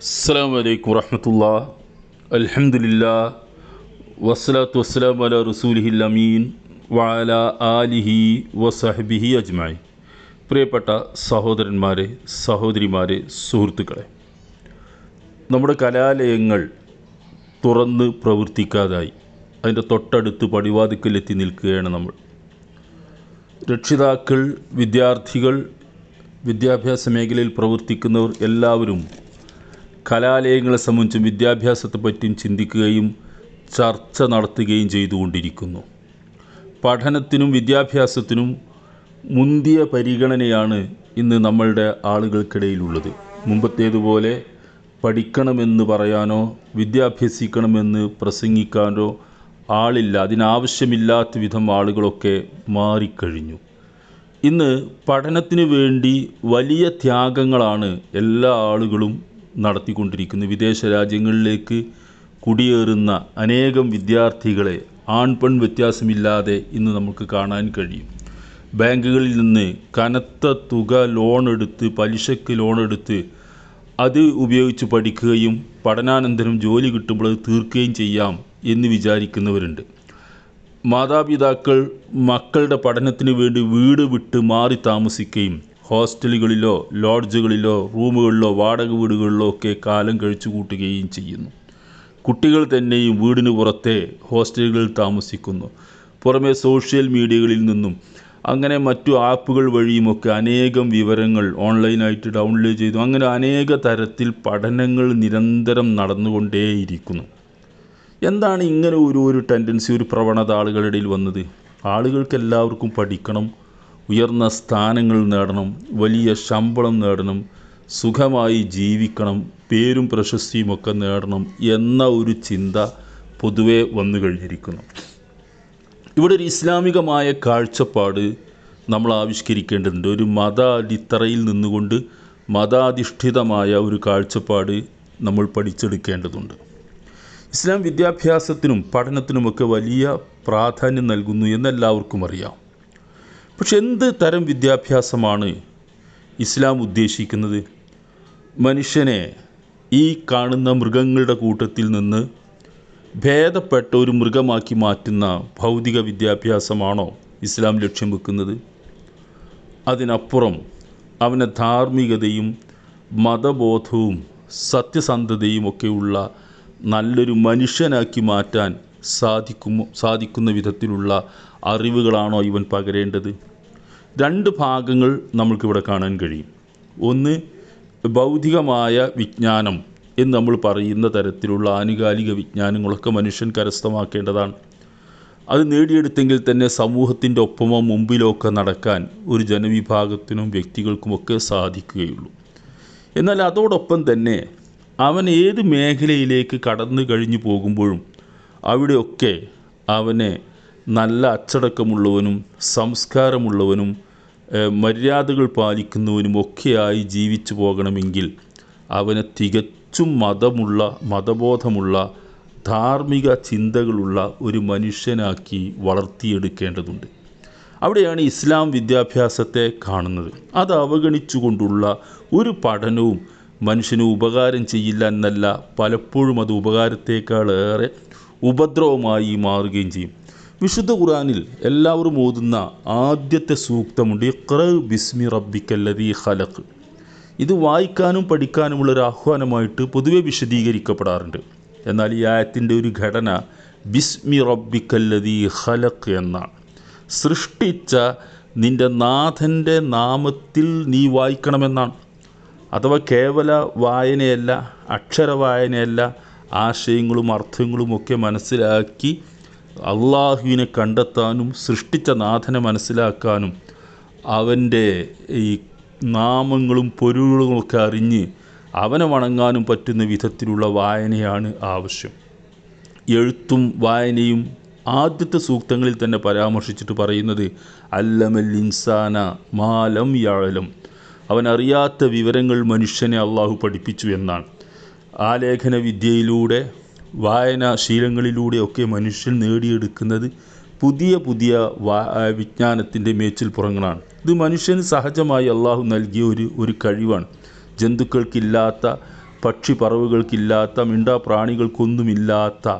അസ്സാം വലൈക്കും വറഹമത്തുള്ള. അലഹമുല്ല വസ്സലാത്തു വസ്സലാം അല റസൂലിഹിൽ അമീൻ. വാല ആലിഹി വസഹബിഹി അജ്മായി പ്രിയപ്പെട്ട സഹോദരന്മാരെ സഹോദരിമാരെ സുഹൃത്തുക്കളെ. നമ്മുടെ കലാലയങ്ങൾ തുറന്ന് പ്രവർത്തിക്കാതായി. അതിന്റെ തൊട്ടടുത്ത് പടിവാതിക്കലെത്തി നിൽക്കുകയാണ് നമ്മൾ. രക്ഷിതാക്കൾ വിദ്യാർത്ഥികൾ വിദ്യാഭ്യാസ മേഖലയിൽ പ്രവർത്തിക്കുന്നവർ എല്ലാവരും കലാലയങ്ങളെ സംബന്ധിച്ചും വിദ്യാഭ്യാസത്തെ പറ്റിയും ചിന്തിക്കുകയും ചർച്ച നടത്തുകയും ചെയ്തുകൊണ്ടിരിക്കുന്നു. പഠനത്തിനും വിദ്യാഭ്യാസത്തിനും മുന്തിയ പരിഗണനയാണ് ഇന്ന് നമ്മളുടെ ആളുകൾക്കിടയിലുള്ളത്. മുമ്പത്തേതുപോലെ പഠിക്കണമെന്ന് പറയാനോ വിദ്യാഭ്യസിക്കണമെന്ന് പ്രസംഗിക്കാനോ ആളില്ല. അതിനാവശ്യമില്ലാത്ത വിധം ആളുകളൊക്കെ മാറിക്കഴിഞ്ഞു. ഇന്ന് പഠനത്തിന് വേണ്ടി വലിയ ത്യാഗങ്ങളാണ് എല്ലാ ആളുകളും നടത്തിക്കൊണ്ടിരിക്കുന്നത് വിദേശ രാജ്യങ്ങളിലേക്ക് കുടിയേറുന്ന അനേകം വിദ്യാർത്ഥികളെ ആൺ പെൺ വ്യത്യാസമില്ലാതെ ഇന്ന് നമുക്ക് കാണാൻ കഴിയും. ബാങ്കുകളിൽ നിന്ന് കനത്ത തുക പലിശയ്ക്ക് ലോൺ എടുത്ത് അത് ഉപയോഗിച്ച് പഠിക്കുകയും പഠനാനന്തരം ജോലി കിട്ടുമ്പോൾ അത് തീർക്കുകയും ചെയ്യാം എന്ന് വിചാരിക്കുന്നവരുണ്ട്. മാതാപിതാക്കൾ മക്കളുടെ പഠനത്തിന് വേണ്ടി വീട് വിട്ട് മാറി താമസിക്കുകയും ഹോസ്റ്റലുകളിലോ ലോഡ്ജുകളിലോ റൂമുകളിലോ വാടക വീടുകളിലോ ഒക്കെ കാലം കഴിച്ചു കൂട്ടുകയും ചെയ്യുന്നു. കുട്ടികൾ തന്നെയും വീടിന് പുറത്തെ ഹോസ്റ്റലുകളിൽ താമസിക്കുന്നു. പുറമെ സോഷ്യൽ മീഡിയകളിൽ നിന്നും അങ്ങനെ മറ്റു ആപ്പുകൾ വഴിയുമൊക്കെ അനേകം വിവരങ്ങൾ ഓൺലൈനായിട്ട് ഡൗൺലോഡ് ചെയ്തു. അങ്ങനെ അനേക തരത്തിൽ പഠനങ്ങൾ നിരന്തരം നടന്നുകൊണ്ടേയിരിക്കുന്നു. എന്താണ് ഇങ്ങനെ ഒരു ഒരു ടെൻഡൻസി ഒരു പ്രവണത ആളുകളുടെ ഇടയിൽ വന്നത്? ആളുകൾക്ക് എല്ലാവർക്കും പഠിക്കണം ഉയർന്ന സ്ഥാനങ്ങൾ നേടണം വലിയ ശമ്പളം നേടണം സുഖമായി ജീവിക്കണം പേരും പ്രശസ്തിയുമൊക്കെ നേടണം എന്ന ഒരു ചിന്ത പൊതുവെ വന്നു കഴിഞ്ഞിരിക്കുന്നു. ഇവിടെ ഒരു ഇസ്ലാമികമായ കാഴ്ചപ്പാട് നമ്മൾ ആവിഷ്കരിക്കേണ്ടതുണ്ട്. ഒരു മത അടിത്തറയിൽ നിന്നുകൊണ്ട് മതാധിഷ്ഠിതമായ ഒരു കാഴ്ചപ്പാട് നമ്മൾ പഠിച്ചെടുക്കേണ്ടതുണ്ട്. ഇസ്ലാം വിദ്യാഭ്യാസത്തിനും പഠനത്തിനുമൊക്കെ വലിയ പ്രാധാന്യം നൽകുന്നു എന്നെല്ലാവർക്കും അറിയാം. പക്ഷെ എന്ത് തരം വിദ്യാഭ്യാസമാണ് ഇസ്ലാം ഉദ്ദേശിക്കുന്നത്? മനുഷ്യനെ ഈ കാണുന്ന മൃഗങ്ങളുടെ കൂട്ടത്തിൽ നിന്ന് ഭേദപ്പെട്ട ഒരു മൃഗമാക്കി മാറ്റുന്ന ഭൗതിക വിദ്യാഭ്യാസമാണോ ഇസ്ലാം ലക്ഷ്യം വെക്കുന്നത്? അതിനപ്പുറം അവനെ ധാർമ്മികതയും മതബോധവും സത്യസന്ധതയും ഒക്കെയുള്ള നല്ലൊരു മനുഷ്യനാക്കി മാറ്റാൻ സാധിക്കുമോ സാധിക്കുന്ന വിധത്തിലുള്ള അറിവുകളാണോ ഇവൻ പകരേണ്ടത്? രണ്ട് ഭാഗങ്ങൾ നമുക്കിവിടെ കാണാൻ കഴിയും. ഒന്ന് ഭൗതികമായ വിജ്ഞാനം എന്ന് നമ്മൾ പറയുന്ന തരത്തിലുള്ള ആനുകാലിക വിജ്ഞാനങ്ങളൊക്കെ മനുഷ്യൻ കരസ്ഥമാക്കേണ്ടതാണ്. അത് നേടിയെടുത്തെങ്കിൽ തന്നെ സമൂഹത്തിന്റെ ഒപ്പമോ മുമ്പിലോ ഒക്കെ നടക്കാൻ ഒരു ജനവിഭാഗത്തിനും വ്യക്തികൾക്കുമൊക്കെ സാധിക്കുകയുള്ളൂ. എന്നാൽ അതോടൊപ്പം തന്നെ അവൻ ഏത് മേഖലയിലേക്ക് കടന്നു കഴിഞ്ഞു പോകുമ്പോഴും അവിടെയൊക്കെ അവനെ നല്ല അച്ചടക്കമുള്ളവനും സംസ്കാരമുള്ളവനും മര്യാദകൾ പാലിക്കുന്നവനും ഒക്കെയായി ജീവിച്ചു പോകണമെങ്കിൽ അവന് തികച്ചും മതമുള്ള മതബോധമുള്ള ധാർമ്മിക ചിന്തകളുള്ള ഒരു മനുഷ്യനാക്കി വളർത്തിയെടുക്കേണ്ടതുണ്ട്. അവിടെയാണ് ഇസ്ലാം വിദ്യാഭ്യാസത്തെ കാണുന്നത്. അത് അവഗണിച്ചുകൊണ്ടുള്ള ഒരു പഠനവും മനുഷ്യന് ഉപകാരം ചെയ്യില്ല എന്നല്ല പലപ്പോഴും അത് ഉപകാരത്തേക്കാളേറെ ഉപദ്രവമായി മാറുകയും ചെയ്യും. വിശുദ്ധ ഖുറാനിൽ എല്ലാവരും ഓതുന്ന ആദ്യത്തെ സൂക്തമുണ്ട് ഇഖ്റ ബിസ്മി റബ്ബിക്കല്ലതി ഖലഖ്. ഇത് വായിക്കാനും പഠിക്കാനുമുള്ള ഒരു ആഹ്വാനമായിട്ട് പൊതുവെ വിശദീകരിക്കപ്പെടാറുണ്ട്. എന്നാൽ ഈ ആയത്തിന്റെ ഒരു ഘടന ബിസ്മി റബ്ബിക്കല്ലതി ഖലഖ് എന്നാണ്. സൃഷ്ടിച്ച നിന്റെ നാഥന്റെ നാമത്തിൽ നീ വായിക്കണമെന്നാണ്. അഥവാ കേവല വായനയല്ല അക്ഷര വായനയല്ല ആശയങ്ങളും അർത്ഥങ്ങളും ഒക്കെ മനസ്സിലാക്കി അള്ളാഹുവിനെ കണ്ടെത്താനും സൃഷ്ടിച്ച നാഥനെ മനസ്സിലാക്കാനും അവന്റെ ഈ നാമങ്ങളും പൊരുളുകളൊക്കെ അറിഞ്ഞ് അവനെ വണങ്ങാനും പറ്റുന്ന വിധത്തിലുള്ള വായനയാണ് ആവശ്യം. എഴുത്തും വായനയും ആദ്യത്തെ സൂക്തങ്ങളിൽ തന്നെ പരാമർശിച്ചിട്ട് പറയുന്നത് അല്ലമൽ ഇൻസാന മാലം യാഴലം അവൻ അറിയാത്ത വിവരങ്ങൾ മനുഷ്യനെ അള്ളാഹു പഠിപ്പിച്ചു എന്നാണ്. ആലേഖന വിദ്യയിലൂടെ വായനാശീലങ്ങളിലൂടെയൊക്കെ മനുഷ്യൻ നേടിയെടുക്കുന്നത് പുതിയ പുതിയ വിജ്ഞാനത്തിന്റെ മേച്ചിൽപ്പുറങ്ങളാണ് ഇത് മനുഷ്യന് സഹജമായി അള്ളാഹു നൽകിയ ഒരു ഒരു കഴിവാണ്. ജന്തുക്കൾക്കില്ലാത്ത പക്ഷി പറവുകൾക്കില്ലാത്ത മിണ്ടാപ്രാണികൾക്കൊന്നുമില്ലാത്ത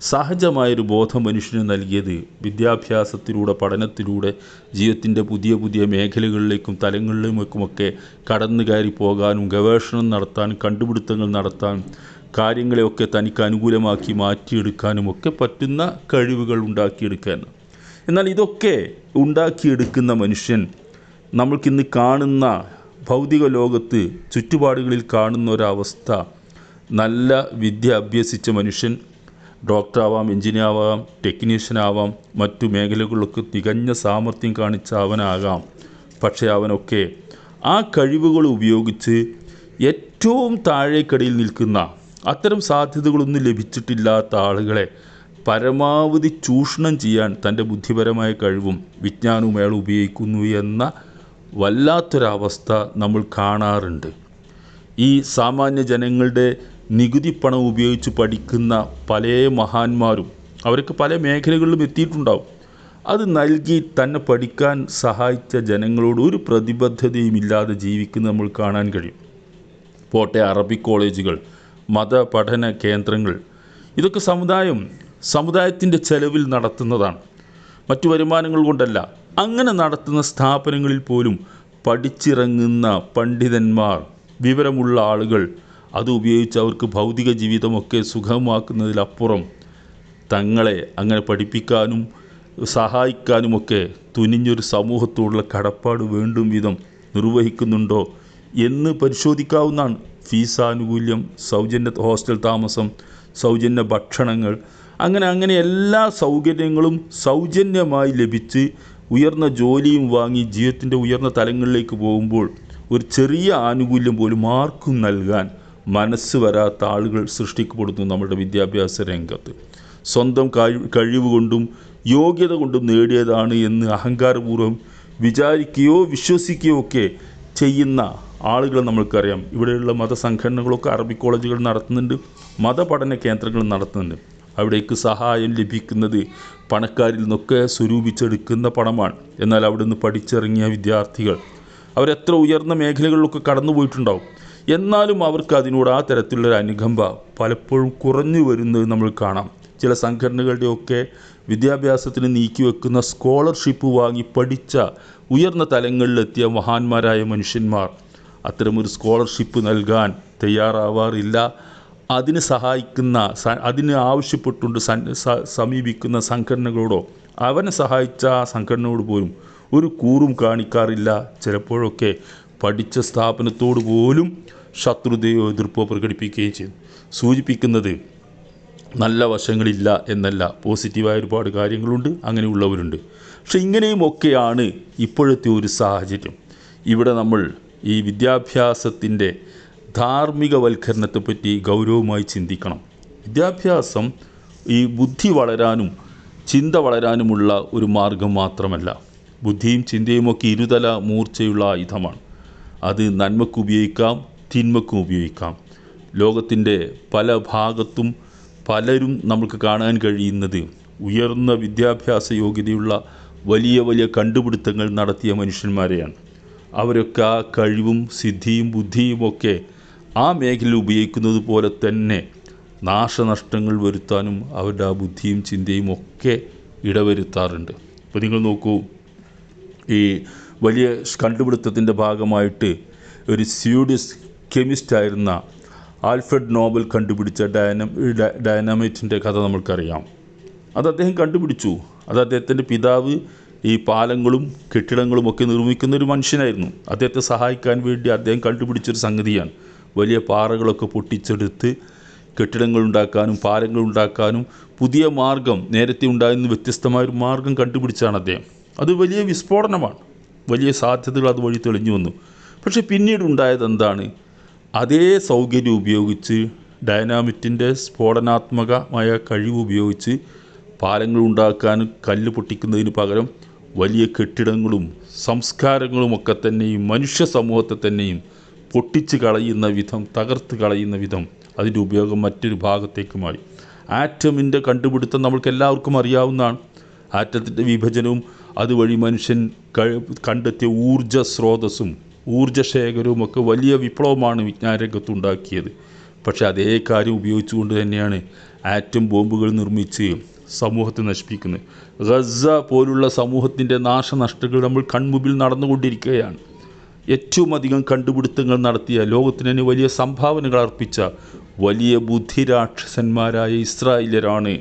സഹജമായൊരു ബോധം മനുഷ്യന് നൽകിയത് വിദ്യാഭ്യാസത്തിലൂടെ പഠനത്തിലൂടെ ജീവിതത്തിന്റെ പുതിയ പുതിയ മേഖലകളിലേക്കും തലങ്ങളിലേക്കുമൊക്കെ കടന്നു കയറി പോകാനും ഗവേഷണം നടത്താനും കണ്ടുപിടുത്തങ്ങൾ നടത്താനും കാര്യങ്ങളെയൊക്കെ തനിക്ക് അനുകൂലമാക്കി മാറ്റിയെടുക്കാനും ഒക്കെ പറ്റുന്ന കഴിവുകൾ ഉണ്ടാക്കിയെടുക്കാൻ. എന്നാൽ ഇതൊക്കെ ഉണ്ടാക്കിയെടുക്കുന്ന മനുഷ്യൻ നമ്മൾക്കിന്ന് കാണുന്ന ഭൗതിക ലോകത്ത് ചുറ്റുപാടുകളിൽ കാണുന്ന ഒരവസ്ഥ നല്ല വിദ്യ അഭ്യസിച്ച മനുഷ്യൻ ഡോക്ടറാവാം എഞ്ചിനീയറാവാം ടെക്നീഷ്യനാവാം മറ്റു മേഖലകളിലൊക്കെ തികഞ്ഞ സാമർഥ്യം കാണിച്ച അവനാകാം. പക്ഷേ അവനൊക്കെ ആ കഴിവുകൾ ഉപയോഗിച്ച് ഏറ്റവും താഴേക്കടിയിൽ നിൽക്കുന്ന അത്തരം സാധ്യതകളൊന്നും ലഭിച്ചിട്ടില്ലാത്ത ആളുകളെ പരമാവധി ചൂഷണം ചെയ്യാൻ തന്റെ ബുദ്ധിപരമായ കഴിവും വിജ്ഞാനവും അയാൾ ഉപയോഗിക്കുന്നു എന്ന വല്ലാത്തൊരവസ്ഥ നമ്മൾ കാണാറുണ്ട്. ഈ സാമാന്യ ജനങ്ങളുടെ നികുതി പണം ഉപയോഗിച്ച് പഠിക്കുന്ന പല മഹാന്മാരും അവർക്ക് പല മേഖലകളിലും എത്തിയിട്ടുണ്ടാവും. അത് നൽകി തന്നെ പഠിക്കാൻ സഹായിച്ച ജനങ്ങളോട് ഒരു പ്രതിബദ്ധതയും ഇല്ലാതെ ജീവിക്കുന്നത് നമ്മൾ കാണാൻ കഴിയും. പോട്ടെ അറബിക് കോളേജുകൾ മതപഠന കേന്ദ്രങ്ങൾ ഇതൊക്കെ സമുദായം സമുദായത്തിന്റെ ചെലവിൽ നടത്തുന്നതാണ്. മറ്റു വരുമാനങ്ങൾ കൊണ്ടല്ല അങ്ങനെ നടത്തുന്ന സ്ഥാപനങ്ങളിൽ പോലും പഠിച്ചിറങ്ങുന്ന പണ്ഡിതന്മാർ വിവരമുള്ള ആളുകൾ അത് ഉപയോഗിച്ച് അവർക്ക് ഭൗതിക ജീവിതമൊക്കെ സുഖമാക്കുന്നതിലപ്പുറം തങ്ങളെ അങ്ങനെ പഠിപ്പിക്കാനും സഹായിക്കാനുമൊക്കെ തുനിഞ്ഞൊരു സമൂഹത്തോടുള്ള കടപ്പാട് വേണ്ടും വിധം നിർവഹിക്കുന്നുണ്ടോ എന്ന് പരിശോധിക്കാവുന്നതാണ്. ഫീസ് ആനുകൂല്യം സൗജന്യ ഹോസ്റ്റൽ താമസം സൗജന്യ ഭക്ഷണങ്ങൾ അങ്ങനെ അങ്ങനെ എല്ലാ സൗകര്യങ്ങളും സൗജന്യമായി ലഭിച്ച് ഉയർന്ന ജോലിയും വാങ്ങി ജീവിതത്തിന്റെ ഉയർന്ന തലങ്ങളിലേക്ക് പോകുമ്പോൾ ഒരു ചെറിയ ആനുകൂല്യം പോലും ആർക്കും നൽകാൻ മനസ്സ് വരാത്ത ആളുകൾ സൃഷ്ടിക്കപ്പെടുന്നു നമ്മുടെ വിദ്യാഭ്യാസ രംഗത്ത്. സ്വന്തം കഴി- കഴിവ് കൊണ്ടും യോഗ്യത കൊണ്ടും നേടിയതാണ് എന്ന് അഹങ്കാരപൂർവം വിചാരിക്കുകയോ വിശ്വസിക്കുകയോ ഒക്കെ ചെയ്യുന്ന ആളുകളെ നമ്മൾക്കറിയാം. ഇവിടെയുള്ള മതസംഘടനകളൊക്കെ അറബി കോളേജുകൾ നടത്തുന്നുണ്ട് മതപഠന കേന്ദ്രങ്ങൾ നടത്തുന്നുണ്ട്. അവിടേക്ക് സഹായം ലഭിക്കുന്നത് പണക്കാരിൽ നിന്നൊക്കെ സ്വരൂപിച്ചെടുക്കുന്ന പണമാണ്. എന്നാൽ അവിടെ നിന്ന് പഠിച്ചിറങ്ങിയ വിദ്യാർത്ഥികൾ അവരെത്ര ഉയർന്ന മേഖലകളിലൊക്കെ കടന്നു പോയിട്ടുണ്ടാവും എന്നാലും അവർക്ക് അതിനോട് ആ തരത്തിലുള്ളൊരു അനുകമ്പ പലപ്പോഴും കുറഞ്ഞു വരുന്നത് നമ്മൾ കാണാം. ചില സംഘടനകളുടെയൊക്കെ വിദ്യാഭ്യാസത്തിന് നീക്കിവെക്കുന്ന സ്കോളർഷിപ്പ് വാങ്ങി പഠിച്ച ഉയർന്ന തലങ്ങളിലെത്തിയ മഹാന്മാരായ മനുഷ്യന്മാർ അത്തരമൊരു സ്കോളർഷിപ്പ് നൽകാൻ തയ്യാറാവാറില്ല. അതിന് സഹായിക്കുന്ന അതിന് ആവശ്യപ്പെട്ടുകൊണ്ട് സമീപിക്കുന്ന സംഘടനകളോടോ അവനെ സഹായിച്ച ആ സംഘടനയോട് പോലും ഒരു കൂറും കാണിക്കാറില്ല. ചിലപ്പോഴൊക്കെ പഠിച്ച സ്ഥാപനത്തോട് പോലും ശത്രുതയോ എതിർപ്പോ പ്രകടിപ്പിക്കുകയും ചെയ്യും. സൂചിപ്പിക്കുന്നത് നല്ല വശങ്ങളില്ല എന്നല്ല. പോസിറ്റീവായ ഒരുപാട് കാര്യങ്ങളുണ്ട് അങ്ങനെയുള്ളവരുണ്ട്. പക്ഷെ ഇങ്ങനെയും ഒക്കെയാണ് ഇപ്പോഴത്തെ ഒരു സാഹചര്യം. ഇവിടെ നമ്മൾ ഈ വിദ്യാഭ്യാസത്തിന്റെ ധാർമ്മികവൽക്കരണത്തെപ്പറ്റി ഗൗരവമായി ചിന്തിക്കണം. വിദ്യാഭ്യാസം ഈ ബുദ്ധി വളരാനും ചിന്ത വളരാനുമുള്ള ഒരു മാർഗം മാത്രമല്ല. ബുദ്ധിയും ചിന്തയും ഒക്കെ ഇരുതല മൂർച്ചയുള്ള ആയുധമാണ് അത് നന്മക്ക് ഉപയോഗിക്കാം തിന്മക്കും ഉപയോഗിക്കാം. ലോകത്തിന്റെ പല ഭാഗത്തും പലരും നമുക്ക് കാണാൻ കഴിയുന്നത് ഉയർന്ന വിദ്യാഭ്യാസ യോഗ്യതയുള്ള വലിയ വലിയ കണ്ടുപിടുത്തങ്ങൾ നടത്തിയ മനുഷ്യന്മാരെയാണ്. അവരൊക്കെ ആ കഴിവും സിദ്ധിയും ബുദ്ധിയും ഒക്കെ ആ മേഖലയിൽ ഉപയോഗിക്കുന്നത് പോലെ തന്നെ നാശനഷ്ടങ്ങൾ വരുത്താനും അവരുടെ ആ ബുദ്ധിയും ചിന്തയും ഒക്കെ ഇടവരുത്താറുണ്ട്. ഇപ്പോൾ നിങ്ങൾ നോക്കൂ ഈ വലിയ കണ്ടുപിടുത്തത്തിന്റെ ഭാഗമായിട്ട് ഒരു സ്വീഡിഷ് കെമിസ്റ്റായിരുന്ന ആൽഫ്രഡ് നോബൽ കണ്ടുപിടിച്ച ഡയനം ഡയനാമൈറ്റിന്റെ കഥ നമ്മൾക്കറിയാം. അത് അദ്ദേഹം കണ്ടുപിടിച്ചു. അത് അദ്ദേഹത്തിന്റെ പിതാവ് ഈ പാലങ്ങളും കെട്ടിടങ്ങളും ഒക്കെ നിർമ്മിക്കുന്ന ഒരു മനുഷ്യനായിരുന്നു. അദ്ദേഹത്തെ സഹായിക്കാൻ വേണ്ടി അദ്ദേഹം കണ്ടുപിടിച്ചൊരു സംഗതിയാണ്. വലിയ പാറകളൊക്കെ പൊട്ടിച്ചെടുത്ത് കെട്ടിടങ്ങൾ ഉണ്ടാക്കാനും പാലങ്ങൾ ഉണ്ടാക്കാനും പുതിയ മാർഗം നേരത്തെ ഉണ്ടായിരുന്ന വ്യത്യസ്തമായൊരു മാർഗം കണ്ടുപിടിച്ചാണ് അദ്ദേഹം. അത് വലിയ വിസ്ഫോടനമാണ്. വലിയ സാധ്യതകൾ അതുവഴി തെളിഞ്ഞു വന്നു. പക്ഷേ പിന്നീട് ഉണ്ടായത് എന്താണ്? അതേ സൗകര്യം ഉപയോഗിച്ച് ഡൈനാമിറ്റിന്റെ സ്ഫോടനാത്മകമായ കഴിവ് ഉപയോഗിച്ച് പാലങ്ങൾ ഉണ്ടാക്കാനും കല്ല് പൊട്ടിക്കുന്നതിന് പകരം വലിയ കെട്ടിടങ്ങളും സംസ്കാരങ്ങളും ഒക്കെ തന്നെയും മനുഷ്യ സമൂഹത്തെ തന്നെയും പൊട്ടിച്ച് കളയുന്ന വിധം തകർത്ത് കളയുന്ന വിധം അതിന്റെ ഉപയോഗം മറ്റൊരു ഭാഗത്തേക്ക് മാറി. ആറ്റമിന്റെ കണ്ടുപിടുത്തം നമ്മൾക്ക് എല്ലാവർക്കും അറിയാവുന്നതാണ്. ആറ്റത്തിന്റെ വിഭജനവും അതുവഴി മനുഷ്യൻ കണ്ടെത്തിയ ഊർജ സ്രോതസ്സും ഊർജശേഖരവും ഒക്കെ വലിയ വിപ്ലവമാണ് വിജ്ഞാന രംഗത്തുണ്ടാക്കിയത് പക്ഷേ അതേ കാര്യം ഉപയോഗിച്ചുകൊണ്ട് തന്നെയാണ് ആറ്റം ബോംബുകൾ നിർമ്മിച്ച് സമൂഹത്തെ നശിപ്പിക്കുന്നത്. ഗസ പോലുള്ള സമൂഹത്തിന്റെ നാശനഷ്ടങ്ങൾ നമ്മൾ കൺമുമ്പിൽ നടന്നുകൊണ്ടിരിക്കുകയാണ്. ഏറ്റവും അധികം കണ്ടുപിടുത്തങ്ങൾ നടത്തിയ ലോകത്തിന് തന്നെ വലിയ സംഭാവനകൾ അർപ്പിച്ച വലിയ ബുദ്ധിരാക്ഷസന്മാരായ ഇസ്രായേലരാണ്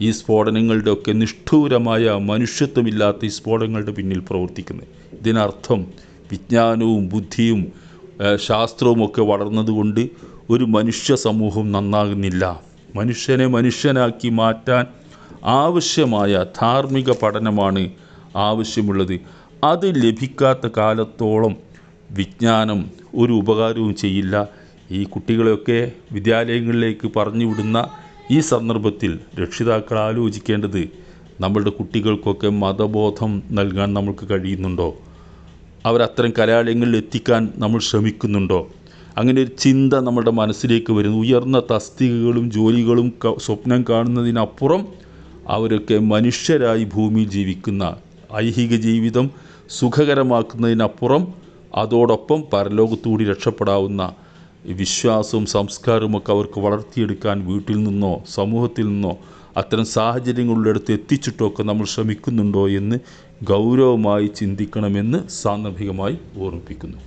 ഈ സ്ഫോടനങ്ങളുടെ ഒക്കെ നിഷ്ഠൂരമായ മനുഷ്യത്വമില്ലാത്ത ഈ സ്ഫോടനങ്ങളുടെ പിന്നിൽ പ്രവർത്തിക്കുന്നത്. ഇതിനർത്ഥം വിജ്ഞാനവും ബുദ്ധിയും ശാസ്ത്രവും ഒക്കെ വളർന്നതുകൊണ്ട് ഒരു മനുഷ്യ സമൂഹം നന്നാകുന്നില്ല. മനുഷ്യനെ മനുഷ്യനാക്കി മാറ്റാൻ ആവശ്യമായ ധാർമ്മിക പഠനമാണ് ആവശ്യമുള്ളത്. അത് ലഭിക്കാത്ത കാലത്തോളം വിജ്ഞാനം ഒരു ഉപകാരവും ചെയ്യില്ല. ഈ കുട്ടികളെയൊക്കെ വിദ്യാലയങ്ങളിലേക്ക് പറഞ്ഞു വിടുന്ന ഈ സന്ദർഭത്തിൽ രക്ഷിതാക്കൾ ആലോചിക്കേണ്ടത് നമ്മളുടെ കുട്ടികൾക്കൊക്കെ മതബോധം നൽകാൻ നമുക്ക് കഴിയുന്നുണ്ടോ? അവരത്തരം കലാലയങ്ങളിൽ എത്തിക്കാൻ നമ്മൾ ശ്രമിക്കുന്നുണ്ടോ? അങ്ങനെ ഒരു ചിന്ത നമ്മുടെ മനസ്സിലേക്ക് വരുന്നു. ഉയർന്ന തസ്തികകളും ജോലികളും സ്വപ്നം കാണുന്നതിനപ്പുറം അവരൊക്കെ മനുഷ്യരായി ഭൂമിയിൽ ജീവിക്കുന്ന ഐഹിക ജീവിതം സുഖകരമാക്കുന്നതിനപ്പുറം അതോടൊപ്പം പരലോകത്തുകൂടി രക്ഷപ്പെടാവുന്ന വിശ്വാസവും സംസ്കാരവും ഒക്കെ അവർക്ക് വളർത്തിയെടുക്കാൻ വീട്ടിൽ നിന്നോ സമൂഹത്തിൽ നിന്നോ അത്തരം സാഹചര്യങ്ങളിലെടുത്ത് എത്തിച്ചിട്ടൊക്കെ നമ്മൾ ശ്രമിക്കുന്നുണ്ടോ എന്ന് ഗൗരവമായി ചിന്തിക്കണമെന്ന് സാന്ദർഭികമായി ഓർമ്മിപ്പിക്കുന്നു.